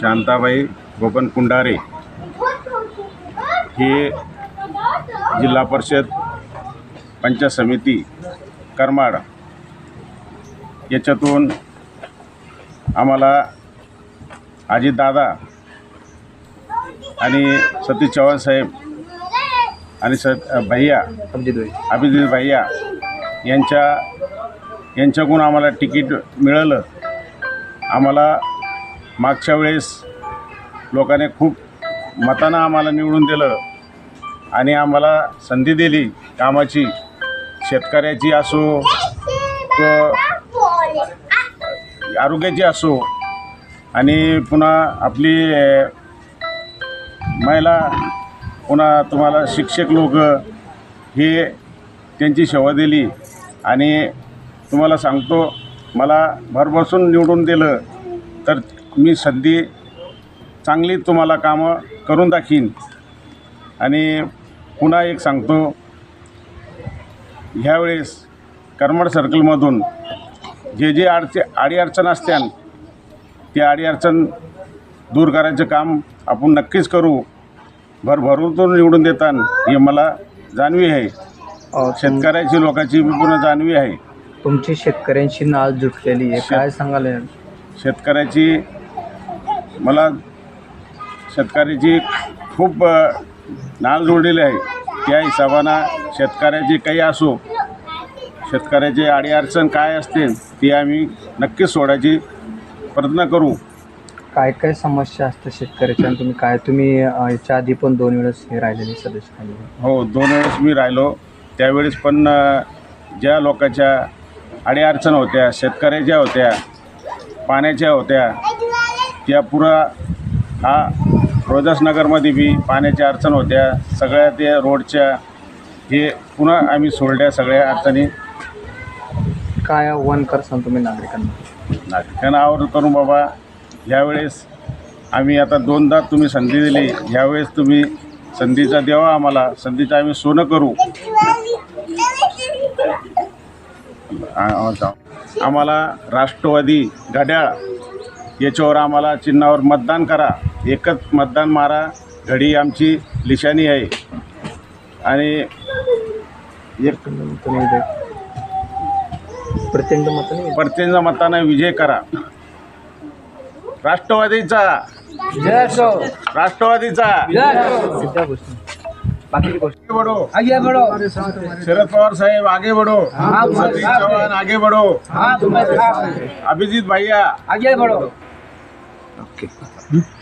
शांताबाई गोपन कुंडारे हे जिल्हा परिषद पंचायत समिती करमाड याच्यातून आम्हाला अजितदादा आणि सतीश चव्हाण साहेब आणि स भैया अभिजित भैया यांच्या यांच्याकडून आम्हाला तिकीट मिळालं. आम्हाला मागच्या वेळेस लोकांनी खूप मतानं आम्हाला निवडून दिलं आणि आम्हाला संधी दिली कामाची. शेतकऱ्याची असो आरोग्याची असो आणि पुन्हा आपली महिला पुन्हा तुम्हाला शिक्षक लोक हे त्यांची सेवा दिली आणि तुम्हाला सांगतो मला भरबसून निवडून दिलं. तर मी संधी चांगली तुम्हाला कामं करून दाखीन. आणि पुन्हा एक सांगतो ह्यावेळेस करमड सर्कलमधून जे जे अडचे अडीअडचण असत्यान ते अडीअडचण दूर करायचं काम आपण नक्कीच करू. भरभरून निवडून देतान हे मला जाणवी आहे. शेतकऱ्याची लोकांची बी पुन्हा जाणवी आहे. तुमची शेतकऱ्यांशी नाळ जुटलेली आहे. काय सांगाल शेतकऱ्याची मला शेतकऱ्याची खूप नाळ जोडलेली आहे. त्या हिशोबानं शेतकऱ्याची काही असो शेतकऱ्याची अडीअडचण काय असते ती आम्ही नक्कीच सोडायची प्रयत्न करू. काय काय समस्या असतात शेतकऱ्याच्या आणि तुम्ही काय तुम्ही अ, याच्या आधी पण दोन वेळेस हे राहिलेले सदस्य. हो दोन वेळेस मी राहिलो. त्यावेळेस पण अ, ज्या लोकांच्या अडीअडचण होत्या शेतकऱ्याच्या होत्या पाण्याच्या होत्या त्या पुरा हा रोजसनगरमध्ये बी पाण्याच्या अडचण होत्या. सगळ्या त्या रोडच्या हे पुन्हा आम्ही सोडल्या सगळ्या अडचणी. काय आव्हान करसान तुम्ही नागरिकांना? नागरिकांना आवर करून बाबा ह्यावेळेस आम्ही आता दोनदा तुम्ही संधी दिली. ह्यावेळेस तुम्ही संधीचा द्यावा आम्हाला. संधीचं आम्ही सोनं करू. आम्हाला राष्ट्रवादी घड्याळ याच्यावर आम्हाला चिन्हावर मतदान करा. एकच मतदान मारा. घडी आमची लिशानी आहे. आणि एक जे- प्रचंड मताने प्रत्येक मतानं विजय करा. राष्ट्रवादीचा. राष्ट्रवादीचा. आगे बढ़ो. आगे शरद पवार साहेब आगे बढ़ो. सतीश चौहान आगे बढ़ो. अभिजीत भैया. Okay. ¿Mm?